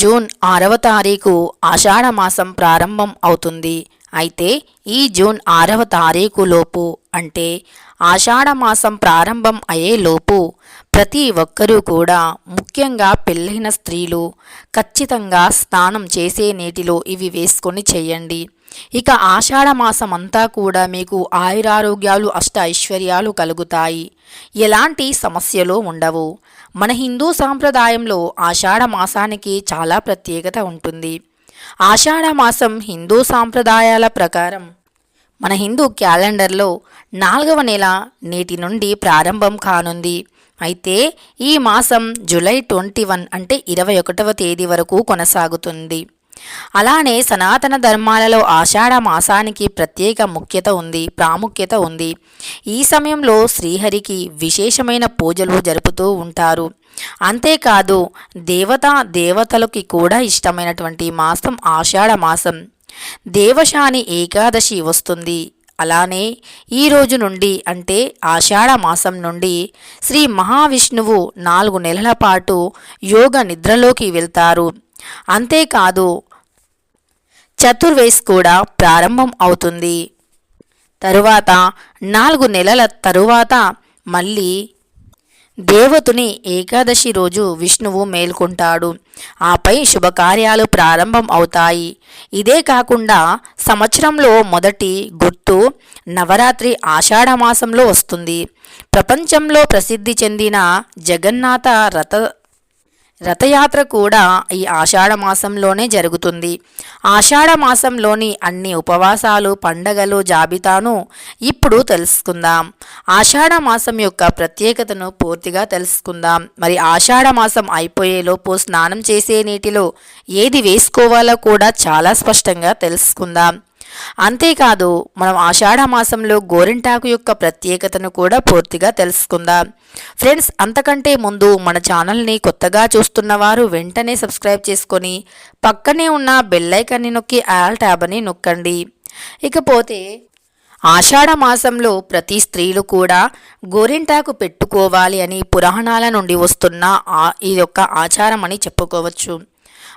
June ఆరవ తారీఖు ఆషాఢ మాసం ప్రారంభం అవుతుంది. అయితే ఈ జూన్ ఆరవ తారీఖు లోపు అంటే ఆషాఢ మాసం ప్రారంభం అయ్యేలోపు ప్రతి ఒక్కరూ కూడా ముఖ్యంగా పెళ్ళైన స్త్రీలు ఖచ్చితంగా స్నానం చేసే నీటిలో ఇవి వేసుకొని చేయండి. ఇక ఆషాఢ మాసం అంతా కూడా మీకు ఆయురారోగ్యాలు అష్ట ఐశ్వర్యాలు కలుగుతాయి. ఎలాంటి సమస్యలు ఉండవు. మన హిందూ సాంప్రదాయంలో ఆషాఢ మాసానికి చాలా ప్రత్యేకత ఉంటుంది. ఆషాఢ మాసం హిందూ సాంప్రదాయాల ప్రకారం మన హిందూ క్యాలెండర్లో నాలుగవ నెల నేటి నుండి ప్రారంభం కానుంది. అయితే ఈ మాసం జూలై ట్వంటీ వన్ అంటే ఇరవై ఒకటవ తేదీ వరకు కొనసాగుతుంది. అలానే సనాతన ధర్మాలలో ఆషాఢ మాసానికి ప్రత్యేక ముఖ్యత ఉంది ప్రాముఖ్యత ఉంది. ఈ సమయంలో శ్రీహరికి విశేషమైన పూజలు జరుపుతూ ఉంటారు. అంతేకాదు దేవతా దేవతలకి కూడా ఇష్టమైనటువంటి మాసం ఆషాఢ మాసం. దేవశాని ఏకాదశి వస్తుంది. అలానే ఈ రోజు నుండి అంటే ఆషాఢ మాసం నుండి శ్రీ మహావిష్ణువు నాలుగు నెలల పాటు యోగ నిద్రలోకి వెళ్తారు. అంతేకాదు చతుర్వేస్ కూడా ప్రారంభం అవుతుంది. తరువాత నాలుగు నెలల తరువాత మళ్ళీ దేవతుని ఏకాదశి రోజు విష్ణువు మేల్కొంటాడు. ఆపై శుభకార్యాలు ప్రారంభం అవుతాయి. ఇదే కాకుండా సంవత్సరంలో మొదటి గుర్తు నవరాత్రి ఆషాఢమాసంలో వస్తుంది. ప్రపంచంలో ప్రసిద్ధి చెందిన జగన్నాథ రథ రథయాత్ర కూడా ఈ ఆషాఢ మాసంలోనే జరుగుతుంది. ఆషాఢ మాసంలోని అన్ని ఉపవాసాలు పండగలు జాబితాను ఇప్పుడు తెలుసుకుందాం. ఆషాఢ మాసం యొక్క ప్రత్యేకతను పూర్తిగా తెలుసుకుందాం. మరి ఆషాఢ మాసం అయిపోయేలోపు స్నానం చేసే నీటిలో ఏది వేసుకోవాలో కూడా చాలా స్పష్టంగా తెలుసుకుందాం. అంతేకాదు మనం ఆషాఢ మాసంలో గోరింటాకు యొక్క ప్రత్యేకతను కూడా పూర్తిగా తెలుసుకుందాం. ఫ్రెండ్స్ అంతకంటే ముందు మన ఛానల్ని కొత్తగా చూస్తున్న వారు వెంటనే సబ్స్క్రైబ్ చేసుకొని పక్కనే ఉన్న బెల్లైకన్ని నొక్కి ఆల్ ట్యాబ్ని నొక్కండి. ఇకపోతే ఆషాఢ మాసంలో ప్రతి స్త్రీలు కూడా గోరింటాకు పెట్టుకోవాలి అని పురాణాల నుండి వస్తున్న ఆ- ఈ యొక్క ఆచారం అని చెప్పుకోవచ్చు.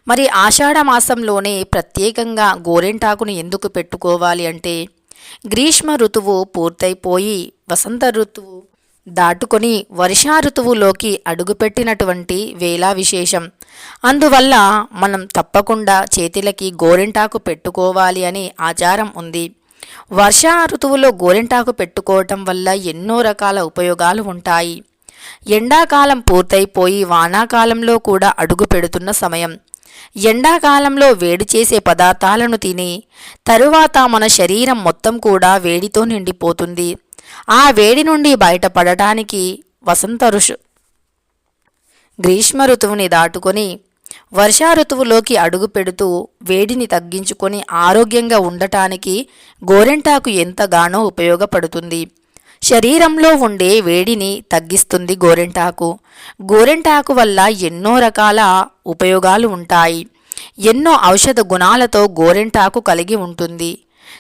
మరి ఆషాఢ మాసంలోనే ప్రత్యేకంగా గోరింటాకును ఎందుకు పెట్టుకోవాలి అంటే గ్రీష్మ ఋతువు పూర్తయిపోయి వసంత ఋతువు దాటుకొని వర్షా ఋతువులోకి అడుగుపెట్టినటువంటి వేళ విశేషం. అందువల్ల మనం తప్పకుండా చేతిలకి గోరింటాకు పెట్టుకోవాలి అనే ఆచారం ఉంది. వర్షా ఋతువులో గోరింటాకు పెట్టుకోవటం వల్ల ఎన్నో రకాల ఉపయోగాలు ఉంటాయి. ఎండాకాలం పూర్తయిపోయి వానాకాలంలో కూడా అడుగు పెడుతున్న సమయం. ఎండాకాలంలో వేడి చేసే పదార్థాలను తిని తరువాత మన శరీరం మొత్తం కూడా వేడితో నిండిపోతుంది. ఆ వేడి నుండి బయటపడటానికి వసంత ఋషు గ్రీష్మ ఋతువుని దాటుకొని వర్షా ఋతువులోకి అడుగు పెడుతూ వేడిని తగ్గించుకొని ఆరోగ్యంగా ఉండటానికి గోరెంటాకు ఎంతగానో ఉపయోగపడుతుంది. శరీరంలో ఉండే వేడిని తగ్గిస్తుంది గోరెంటాకు. గోరెంటాకు వల్ల ఎన్నో రకాల ఉపయోగాలు ఉంటాయి. ఎన్నో ఔషధ గుణాలతో గోరెంటాకు కలిగి ఉంటుంది.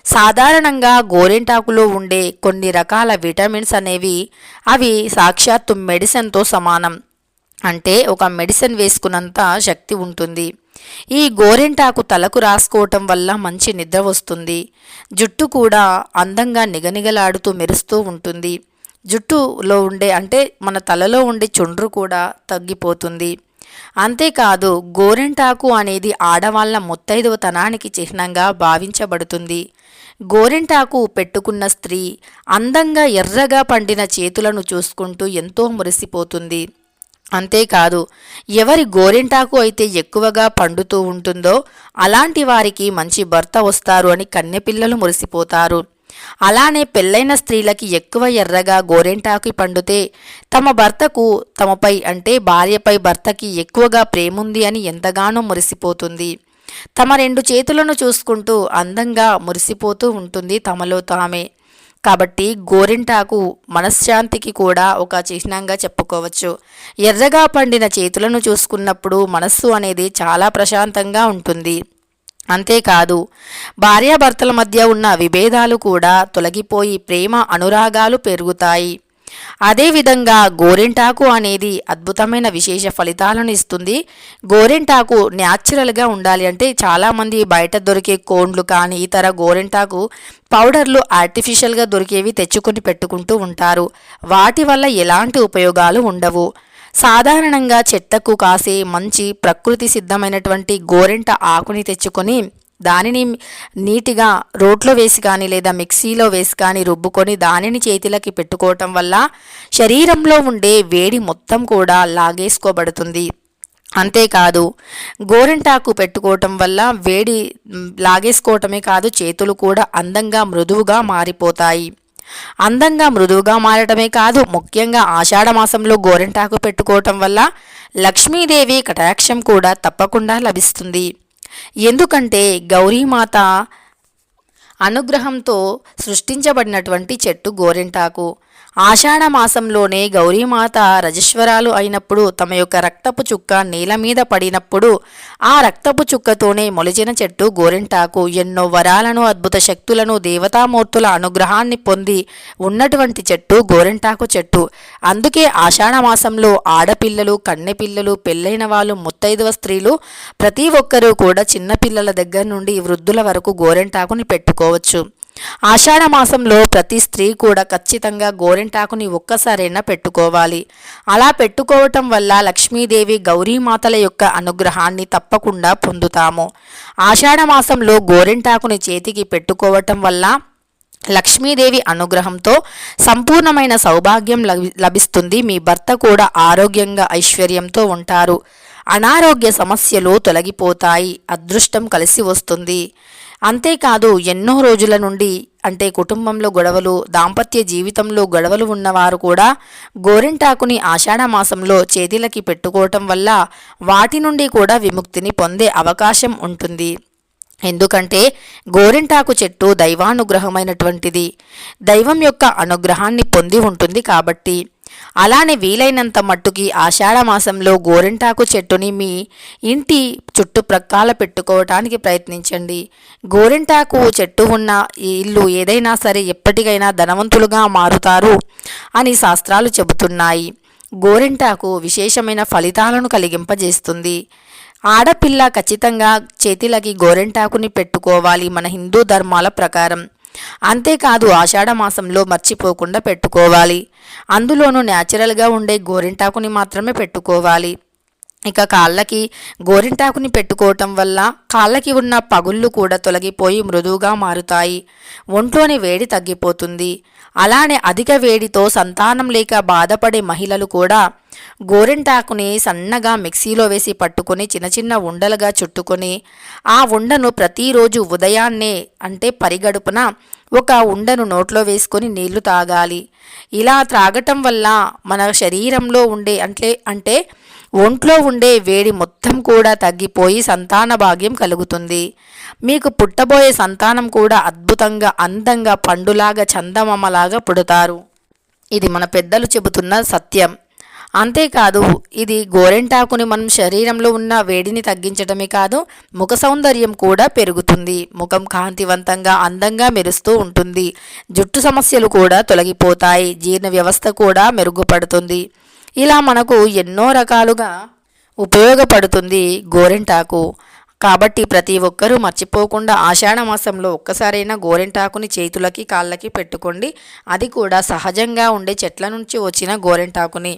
సాధారణంగా గోరెంటాకులో ఉండే కొన్ని రకాల విటమిన్స్ అనేవి అవి సాక్షాత్తు మెడిసిన్తో సమానం. అంటే ఒక మెడిసిన్ వేసుకున్నంత శక్తి ఉంటుంది. ఈ గోరింటాకు తలకు రాసుకోవటం వల్ల మంచి నిద్ర వస్తుంది. జుట్టు కూడా అందంగా నిగనిగలాడుతూ మెరుస్తూ ఉంటుంది. జుట్టులో ఉండే అంటే మన తలలో ఉండే చుండ్రు కూడా తగ్గిపోతుంది. అంతేకాదు గోరింటాకు అనేది ఆడవాళ్ళ ముత్తైదువతనానికి చిహ్నంగా భావించబడుతుంది. గోరింటాకు పెట్టుకున్న స్త్రీ అందంగా ఎర్రగా పండిన చేతులను చూసుకుంటూ ఎంతో మురిసిపోతుంది. అంతేకాదు ఎవరి గోరింటాకు అయితే ఎక్కువగా పండుతూ ఉంటుందో అలాంటి వారికి మంచి భర్త వస్తారు అని కన్నెపిల్లలు మురిసిపోతారు. అలానే పెళ్ళైన స్త్రీలకి ఎక్కువ ఎర్రగా గోరెంటాకు పండితే తమ భర్తకు తమపై అంటే భార్యపై భర్తకి ఎక్కువగా ప్రేముంది అని ఎంతగానో మురిసిపోతుంది. తమ రెండు చేతులను చూసుకుంటూ అందంగా మురిసిపోతూ ఉంటుంది తమలో తామే. కాబట్టి గోరింటాకు మనశ్శాంతికి కూడా ఒక చిహ్నంగా చెప్పుకోవచ్చు. ఎర్రగా పండిన చేతులను చూసుకున్నప్పుడు మనస్సు అనేది చాలా ప్రశాంతంగా ఉంటుంది. అంతేకాదు భార్యాభర్తల మధ్య ఉన్న విభేదాలు కూడా తొలగిపోయి ప్రేమ అనురాగాలు పెరుగుతాయి. అదేవిధంగా గోరింటాకు అనేది అద్భుతమైన విశేష ఫలితాలను ఇస్తుంది. గోరింటాకు న్యాచురల్గా ఉండాలి అంటే చాలామంది బయట దొరికే కోండ్లు కానీ ఇతర గోరింటాకు పౌడర్లు ఆర్టిఫిషియల్గా దొరికేవి తెచ్చుకొని పెట్టుకుంటూ ఉంటారు. వాటి వల్ల ఎలాంటి ఉపయోగాలు ఉండవు. సాధారణంగా చెట్టకు కాసే మంచి ప్రకృతి సిద్ధమైనటువంటి గోరింట ఆకుని తెచ్చుకొని దానిని నీటిగా రోట్లో వేసి కానీ లేదా మిక్సీలో వేసి కానీ రుబ్బుకొని దానిని చేతులకి పెట్టుకోవటం వల్ల శరీరంలో ఉండే వేడి మొత్తం కూడా లాగేసుకోబడుతుంది. అంతేకాదు గోరింటాకు పెట్టుకోవటం వల్ల వేడి లాగేసుకోవటమే కాదు చేతులు కూడా అందంగా మృదువుగా మారిపోతాయి. అందంగా మృదువుగా మారటమే కాదు ముఖ్యంగా ఆషాఢమాసంలో గోరింటాకు పెట్టుకోవటం వల్ల లక్ష్మీదేవి కటాక్షం కూడా తప్పకుండా లభిస్తుంది. ఎందుకంటే గౌరీమాత అనుగ్రహంతో సృష్టించబడినటువంటి చెట్టు గోరింటాకు. ఆషాఢ మాసంలోనే గౌరీమాత రజస్వరాలు అయినప్పుడు తమ యొక్క రక్తపు చుక్క నేల మీద పడినప్పుడు ఆ రక్తపు చుక్కతోనే మొలిచిన చెట్టు గోరింటాకు. ఎన్నో వరాలను అద్భుత శక్తులను దేవతామూర్తుల అనుగ్రహాన్ని పొంది ఉన్నటువంటి చెట్టు గోరింటాకు చెట్టు. అందుకే ఆషాఢమాసంలో ఆడపిల్లలు కన్నెపిల్లలు పెళ్ళైన వాళ్ళు ముత్తైదువ స్త్రీలు ప్రతి ఒక్కరూ కూడా చిన్నపిల్లల దగ్గర నుండి వృద్ధుల వరకు గోరెంటాకుని పెట్టుకోవచ్చు. ఆషాఢ మాసంలో ప్రతి స్త్రీ కూడా ఖచ్చితంగా గోరింటాకుని ఒక్కసారైనా పెట్టుకోవాలి. అలా పెట్టుకోవటం వల్ల లక్ష్మీదేవి గౌరీమాతల యొక్క అనుగ్రహాన్ని తప్పకుండా పొందుతాము. ఆషాఢ మాసంలో గోరింటాకుని చేతికి పెట్టుకోవటం వల్ల లక్ష్మీదేవి అనుగ్రహంతో సంపూర్ణమైన సౌభాగ్యం లభిస్తుంది. మీ భర్త కూడా ఆరోగ్యంగా ఐశ్వర్యంతో ఉంటారు. అనారోగ్య సమస్యలు తొలగిపోతాయి. అదృష్టం కలిసి వస్తుంది. అంతేకాదు ఎన్నో రోజుల నుండి అంటే కుటుంబంలో గొడవలు దాంపత్య జీవితంలో గొడవలు ఉన్నవారు కూడా గోరింటాకుని ఆషాఢ మాసంలో చేతిలకి పెట్టుకోవటం వల్ల వాటి నుండి కూడా విముక్తిని పొందే అవకాశం ఉంటుంది. ఎందుకంటే గోరింటాకు చెట్టు దైవానుగ్రహమైనటువంటిది. దైవం యొక్క అనుగ్రహాన్ని పొంది ఉంటుంది కాబట్టి అలానే వీలైనంత మట్టుకి ఆషాఢ మాసంలో గోరింటాకు చెట్టుని మీ ఇంటి చుట్టుప్రక్కల పెట్టుకోవటానికి ప్రయత్నించండి. గోరింటాకు చెట్టు ఉన్న ఇల్లు ఏదైనా సరే ఎప్పటికైనా ధనవంతులుగా మారుతారు అని శాస్త్రాలు చెబుతున్నాయి. గోరింటాకు విశేషమైన ఫలితాలను కలిగింపజేస్తుంది. ఆడపిల్ల ఖచ్చితంగా చేతిలకి గోరింటాకుని పెట్టుకోవాలి మన హిందూ ధర్మాల ప్రకారం. అంతేకాదు ఆషాఢ మాసంలో మర్చిపోకుండా పెట్టుకోవాలి. అందులోనూ న్యాచురల్గా ఉండే గోరింటాకుని మాత్రమే పెట్టుకోవాలి. ఇక కాళ్ళకి గోరింటాకుని పెట్టుకోవటం వల్ల కాళ్ళకి ఉన్న పగుళ్ళు కూడా తొలగిపోయి మృదువుగా మారుతాయి. ఒంట్లోని వేడి తగ్గిపోతుంది. అలానే అధిక వేడితో సంతానం లేక బాధపడే మహిళలు కూడా గోరింటాకుని సన్నగా మిక్సీలో వేసి పట్టుకొని చిన్న చిన్న ఉండలుగా చుట్టుకొని ఆ ఉండను ప్రతిరోజు ఉదయాన్నే అంటే పరిగడుపున ఒక ఉండను నోట్లో వేసుకొని నీళ్ళు తాగాలి. ఇలా త్రాగటం వల్ల మన శరీరంలో ఉండే అంటే అంటే ఒంట్లో ఉండే వేడి మొత్తం కూడా తగ్గిపోయి సంతాన భాగ్యం కలుగుతుంది. మీకు పుట్టబోయే సంతానం కూడా అద్భుతంగా అందంగా పండులాగా చందమమ్మలాగా పుడతారు. ఇది మన పెద్దలు చెబుతున్న సత్యం. అంతేకాదు ఇది గోరెంటాకుని మనం శరీరంలో ఉన్న వేడిని తగ్గించడమే కాదు ముఖ సౌందర్యం కూడా పెరుగుతుంది. ముఖం కాంతివంతంగా అందంగా మెరుస్తూ ఉంటుంది. జుట్టు సమస్యలు కూడా తొలగిపోతాయి. జీర్ణ వ్యవస్థ కూడా మెరుగుపడుతుంది. ఇలా మనకు ఎన్నో రకాలుగా ఉపయోగపడుతుంది గోరింటాకు. కాబట్టి ప్రతి ఒక్కరూ మర్చిపోకుండా ఆషాఢ మాసంలో ఒక్కసారైనా గోరెంటాకుని చేతులకి కాళ్ళకి పెట్టుకోండి. అది కూడా సహజంగా ఉండే చెట్ల నుంచి వచ్చిన గోరెంటాకుని.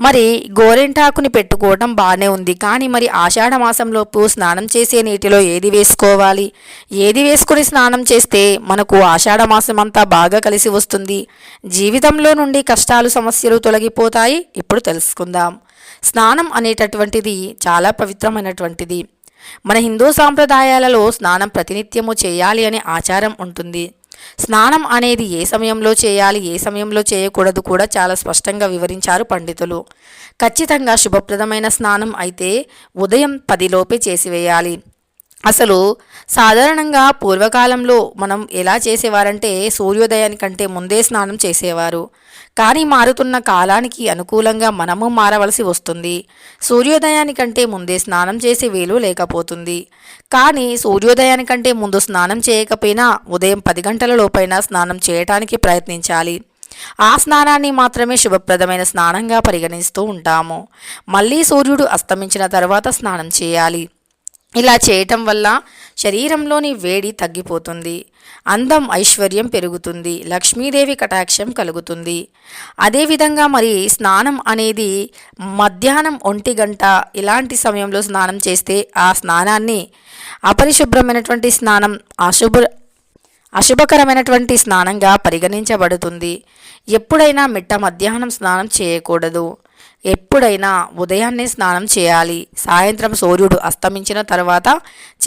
మరి గోరెంటాకుని పెట్టుకోవడం బాగానే ఉంది. కానీ మరి ఆషాఢ మాసంలోపు స్నానం చేసే నీటిలో ఏది వేసుకోవాలి? ఏది వేసుకుని స్నానం చేస్తే మనకు ఆషాఢ మాసం అంతా బాగా కలిసి వస్తుంది? జీవితంలో నుండి కష్టాలు సమస్యలు తొలగిపోతాయి. ఇప్పుడు తెలుసుకుందాం. స్నానం అనేటటువంటిది చాలా పవిత్రమైనటువంటిది. మన హిందూ సాంప్రదాయాలలో స్నానం ప్రతినిత్యము చేయాలి అనే ఆచారం ఉంటుంది. స్నానం అనేది ఏ సమయంలో చేయాలి ఏ సమయంలో చేయకూడదు కూడా చాలా స్పష్టంగా వివరించారు పండితులు. ఖచ్చితంగా శుభప్రదమైన స్నానం అయితే ఉదయం పదిలోపే చేసివేయాలి. అసలు సాధారణంగా పూర్వకాలంలో మనం ఎలా చేసేవారంటే సూర్యోదయానికంటే ముందే స్నానం చేసేవారు. కానీ మారుతున్న కాలానికి అనుకూలంగా మనము మారవలసి వస్తుంది. సూర్యోదయానికంటే ముందే స్నానం చేసే వేలు లేకపోతుంది. కానీ సూర్యోదయానికంటే ముందు స్నానం చేయకపోయినా ఉదయం పది గంటల లోపైనా స్నానం చేయటానికి ప్రయత్నించాలి. ఆ స్నానాన్ని మాత్రమే శుభప్రదమైన స్నానంగా పరిగణిస్తూ ఉంటాము. మళ్ళీ సూర్యుడు అస్తమించిన తర్వాత స్నానం చేయాలి. ఇలా చేయటం వల్ల శరీరంలోని వేడి తగ్గిపోతుంది అందం ఐశ్వర్యం పెరుగుతుంది లక్ష్మీదేవి కటాక్షం కలుగుతుంది. అదేవిధంగా మరి స్నానం అనేది మధ్యాహ్నం ఒంటి గంట ఇలాంటి సమయంలో స్నానం చేస్తే ఆ స్నానాన్ని అపరిశుభ్రమైనటువంటి స్నానం అశుభ్ర అశుభకరమైనటువంటి స్నానంగా పరిగణించబడుతుంది. ఎప్పుడైనా మిట్ట మధ్యాహ్నం స్నానం చేయకూడదు. ఎప్పుడైనా ఉదయాన్నే స్నానం చేయాలి. సాయంత్రం సూర్యుడు అస్తమించిన తర్వాత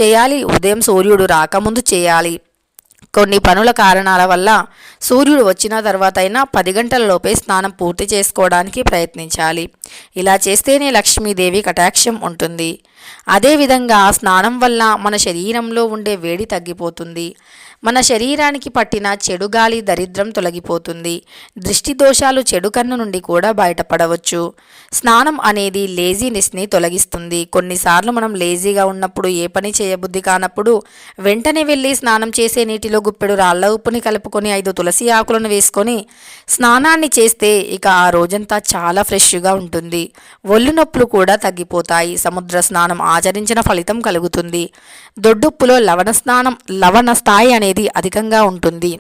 చేయాలి. ఉదయం సూర్యుడు రాకముందు చేయాలి. కొన్ని పనుల కారణాల వల్ల సూర్యుడు వచ్చిన తర్వాత అయినా పది గంటలలోపే స్నానం పూర్తి చేసుకోవడానికి ప్రయత్నించాలి. ఇలా చేస్తేనే లక్ష్మీదేవి కటాక్షం ఉంటుంది. అదేవిధంగా స్నానం వల్ల మన శరీరంలో ఉండే వేడి తగ్గిపోతుంది. మన శరీరానికి పట్టిన చెడు గాలి దరిద్రం తొలగిపోతుంది. దృష్టి దోషాలు చెడు కన్ను నుండి కూడా బయటపడవచ్చు. స్నానం అనేది లేజీనెస్ని తొలగిస్తుంది. కొన్నిసార్లు మనం లేజీగా ఉన్నప్పుడు ఏ పని చేయబుద్ధి కానప్పుడు వెంటనే వెళ్ళి స్నానం చేసే నీటిలో గుప్పెడు రాళ్ళ ఉప్పుని కలుపుకొని ఐదు తులసి ఆకులను వేసుకొని స్నానాన్ని చేస్తే ఇక ఆ రోజంతా చాలా ఫ్రెష్గా ఉంటుంది. ఒళ్ళు నొప్పులు కూడా తగ్గిపోతాయి. సముద్ర స్నానం ఆచరించిన ఫలితం కలుగుతుంది. దొడ్డుప్పులో లవణ స్నానం లవణ స్థాయి అనేది అధికంగా ఉంటుంది.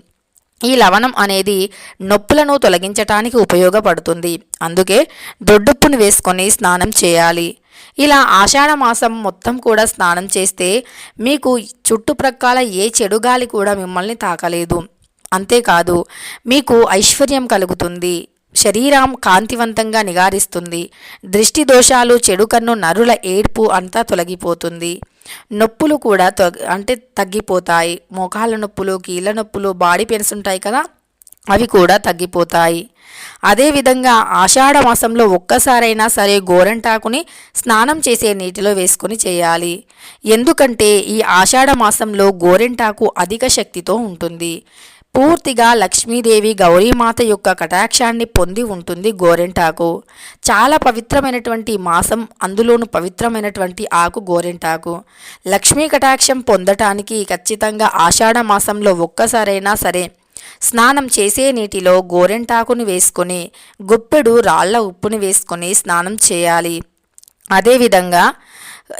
ఈ లవణం అనేది నొప్పులను తొలగించటానికి ఉపయోగపడుతుంది. అందుకే దొడ్డుప్పును వేసుకొని స్నానం చేయాలి. ఇలా ఆషాఢ మాసం మొత్తం కూడా స్నానం చేస్తే మీకు చుట్టుప్రక్కల ఏ చెడు గాలి కూడా మిమ్మల్ని తాకలేదు. అంతేకాదు మీకు ఐశ్వర్యం కలుగుతుంది. శరీరం కాంతివంతంగా నిగారిస్తుంది. దృష్టి దోషాలు చెడు కన్ను నరుల ఏడ్పు అంతా తొలగిపోతుంది. నొప్పులు కూడా అంటే తగ్గిపోతాయి. మోకాళ్ళ నొప్పులు కీళ్ళ నొప్పులు బాడీ పెయిన్స్ ఉంటాయి కదా అవి కూడా తగ్గిపోతాయి. అదేవిధంగా ఆషాఢ మాసంలో ఒక్కసారైనా సరే గోరంటాకుని స్నానం చేసే నీటిలో వేసుకొని చేయాలి. ఎందుకంటే ఈ ఆషాఢ మాసంలో గోరెంటాకు అధిక శక్తితో ఉంటుంది. పూర్తిగా లక్ష్మీదేవి గౌరీమాత యొక్క కటాక్షాన్ని పొంది ఉంటుంది గోరెంటాకు. చాలా పవిత్రమైనటువంటి మాసం అందులోను పవిత్రమైనటువంటి ఆకు గోరెంటాకు. లక్ష్మీ కటాక్షం పొందటానికి ఖచ్చితంగా ఆషాఢ మాసంలో ఒక్కసారైనా సరే స్నానం చేసే నీటిలో గోరెంటాకుని వేసుకొని గుప్పెడు రాళ్ళ ఉప్పుని వేసుకొని స్నానం చేయాలి. అదేవిధంగా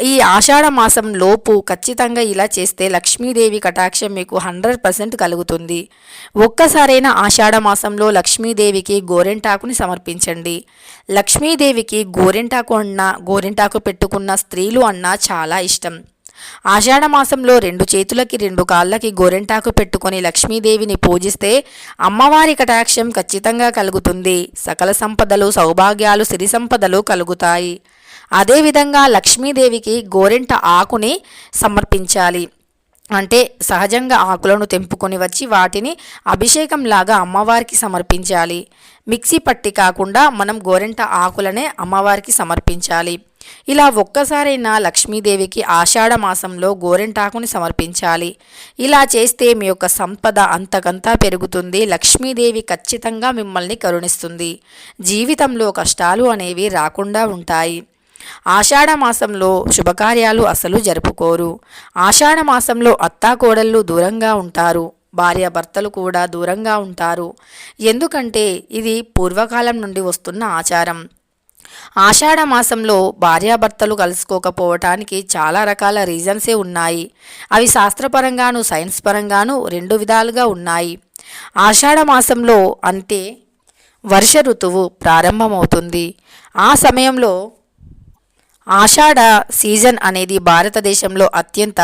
ఈ ఆషాఢ మాసం లోపు ఖచ్చితంగా ఇలా చేస్తే లక్ష్మీదేవి కటాక్షం మీకు హండ్రెడ్ పర్సెంట్ కలుగుతుంది. ఒక్కసారైనా ఆషాఢ మాసంలో లక్ష్మీదేవికి గోరెంటాకుని సమర్పించండి. లక్ష్మీదేవికి గోరెంటాకు అన్న గోరెంటాకు పెట్టుకున్న స్త్రీలు అన్నా చాలా ఇష్టం. ఆషాఢ మాసంలో రెండు చేతులకి రెండు కాళ్ళకి గోరెంటాకు పెట్టుకొని లక్ష్మీదేవిని పూజిస్తే అమ్మవారి కటాక్షం ఖచ్చితంగా కలుగుతుంది. సకల సంపదలు సౌభాగ్యాలు సిరి సంపదలు కలుగుతాయి. అదేవిధంగా లక్ష్మీదేవికి గోరింట ఆకుని సమర్పించాలి. అంటే సహజంగా ఆకులను తెంపుకొని వచ్చి వాటిని అభిషేకం లాగా అమ్మవారికి సమర్పించాలి. మిక్సీ పట్టి కాకుండా మనం గోరెంట ఆకులనే అమ్మవారికి సమర్పించాలి. ఇలా ఒక్కసారైనా లక్ష్మీదేవికి ఆషాఢ మాసంలో గోరెంటాకుని సమర్పించాలి. ఇలా చేస్తే మీ యొక్క సంపద అంతకంతా పెరుగుతుంది. లక్ష్మీదేవి ఖచ్చితంగా మిమ్మల్ని కరుణిస్తుంది. జీవితంలో కష్టాలు అనేవి రాకుండా ఉంటాయి. ఆషాఢ మాసంలో శుభకార్యాలు అసలు జరుపుకోరు. ఆషాఢ మాసంలో అత్తాకోడళ్ళు దూరంగా ఉంటారు. భార్యాభర్తలు కూడా దూరంగా ఉంటారు. ఎందుకంటే ఇది పూర్వకాలం నుండి వస్తున్న ఆచారం. ఆషాఢ మాసంలో భార్యాభర్తలు కలుసుకోకపోవటానికి చాలా రకాల రీజన్సే ఉన్నాయి. అవి శాస్త్రపరంగాను సైన్స్ పరంగాను రెండు విధాలుగా ఉన్నాయి. ఆషాఢ మాసంలో అంటే వర్ష ఋతువు ప్రారంభమవుతుంది. ఆ సమయంలో ఆషాఢ సీజన్ అనేది భారతదేశంలో అత్యంత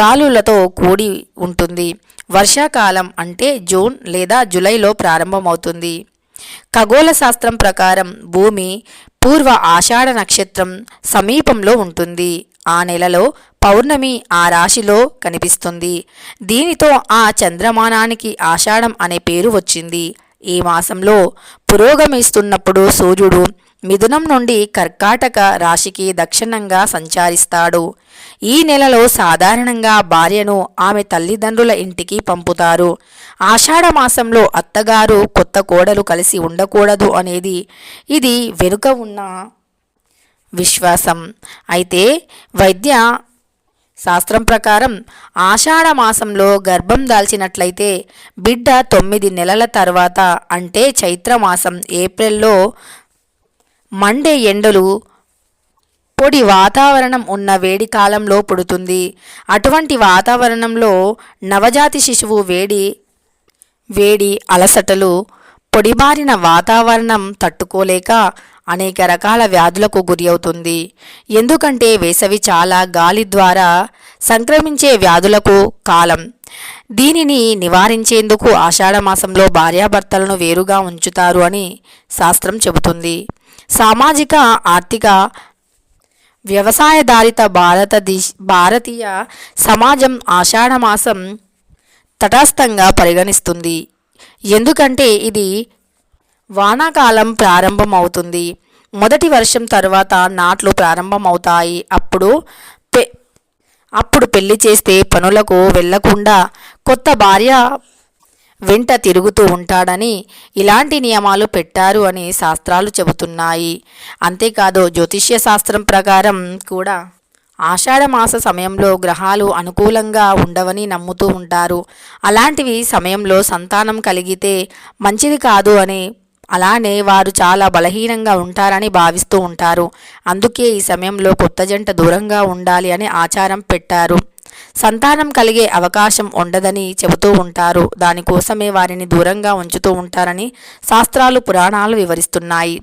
గాలులతో కూడి ఉంటుంది. వర్షాకాలం అంటే జూన్ లేదా జూలైలో ప్రారంభమవుతుంది. ఖగోళ శాస్త్రం ప్రకారం భూమి పూర్వ ఆషాఢ నక్షత్రం సమీపంలో ఉంటుంది. ఆ నెలలో పౌర్ణమి ఆ రాశిలో కనిపిస్తుంది. దీనితో ఆ చంద్రమానానికి ఆషాఢం అనే పేరు వచ్చింది. ఈ మాసంలో పురోగమిస్తున్నప్పుడు సూర్యుడు మిథునం నుండి కర్కాటక రాశికి దక్షిణంగా సంచారిస్తాడు. ఈ నెలలో సాధారణంగా భార్యను ఆమె తల్లిదండ్రుల ఇంటికి పంపుతారు. ఆషాఢ మాసంలో అత్తగారు కొత్త కోడలు కలిసి ఉండకూడదు అనేది ఇది వెనుక ఉన్న విశ్వాసం. అయితే వైద్య శాస్త్రం ప్రకారం ఆషాఢ మాసంలో గర్భం దాల్చినట్లయితే బిడ్డ తొమ్మిది నెలల తర్వాత అంటే చైత్రమాసం ఏప్రిల్లో మండే ఎండలు పొడి వాతావరణం ఉన్న వేడి కాలంలో పుడుతుంది. అటువంటి వాతావరణంలో నవజాతి శిశువు వేడి వేడి అలసటలు పొడిబారిన వాతావరణం తట్టుకోలేక అనేక రకాల వ్యాధులకు గురి అవుతుంది. ఎందుకంటే వేసవి చాలా గాలి ద్వారా సంక్రమించే వ్యాధులకు కాలం. దీనిని నివారించేందుకు ఆషాఢ మాసంలో భార్యాభర్తలను వేరుగా ఉంచుతారు అని శాస్త్రం చెబుతుంది. సామాజిక ఆర్థిక వ్యవసాయధారిత భారతదేశ భారతీయ సమాజం ఆషాఢ మాసం తటస్థంగా పరిగణిస్తుంది. ఎందుకంటే ఇది వానాకాలం ప్రారంభమవుతుంది. మొదటి వర్షం తర్వాత నాట్లు ప్రారంభమవుతాయి. అప్పుడు పె అప్పుడు పెళ్ళి చేస్తే పనులకు వెళ్ళకుండా కొత్త భార్య వెంట తిరుగుతూ ఉంటాడని ఇలాంటి నియమాలు పెట్టారు అని శాస్త్రాలు చెబుతున్నాయి. అంతేకాదు జ్యోతిష్య శాస్త్రం ప్రకారం కూడా ఆషాఢమాస సమయంలో గ్రహాలు అనుకూలంగా ఉండవని నమ్ముతూ ఉంటారు. అలాంటివి సమయంలో సంతానం కలిగితే మంచిది కాదు అని అలానే వారు చాలా బలహీనంగా ఉంటారని భావిస్తూ ఉంటారు. అందుకే ఈ సమయంలో కొత్త జంట దూరంగా ఉండాలి అని ఆచారం పెట్టారు. సంతానం కలిగే అవకాశం ఉండదని చెబుతూ ఉంటారు. దానికోసమే వారిని దూరంగా ఉంచుతూ ఉంటారని శాస్త్రాలు పురాణాలు వివరిస్తున్నాయి.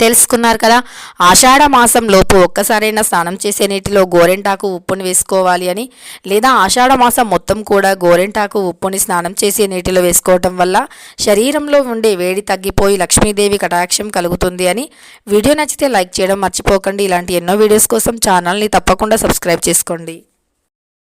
తెలుసుకున్నారు కదా ఆషాఢ మాసంలోపు ఒక్కసారైనా స్నానం చేసే నీటిలో గోరెంటాకు ఉప్పుని వేసుకోవాలి అని లేదా ఆషాఢ మాసం మొత్తం కూడా గోరెంటాకు ఉప్పుని స్నానం చేసే నీటిలో వేసుకోవటం వల్ల శరీరంలో ఉండే వేడి తగ్గిపోయి లక్ష్మీదేవి కటాక్షం కలుగుతుంది అని వీడియో నచ్చితే లైక్ చేయడం మర్చిపోకండి. ఇలాంటి ఎన్నో వీడియోస్ కోసం ఛానల్ని తప్పకుండా సబ్స్క్రైబ్ చేసుకోండి.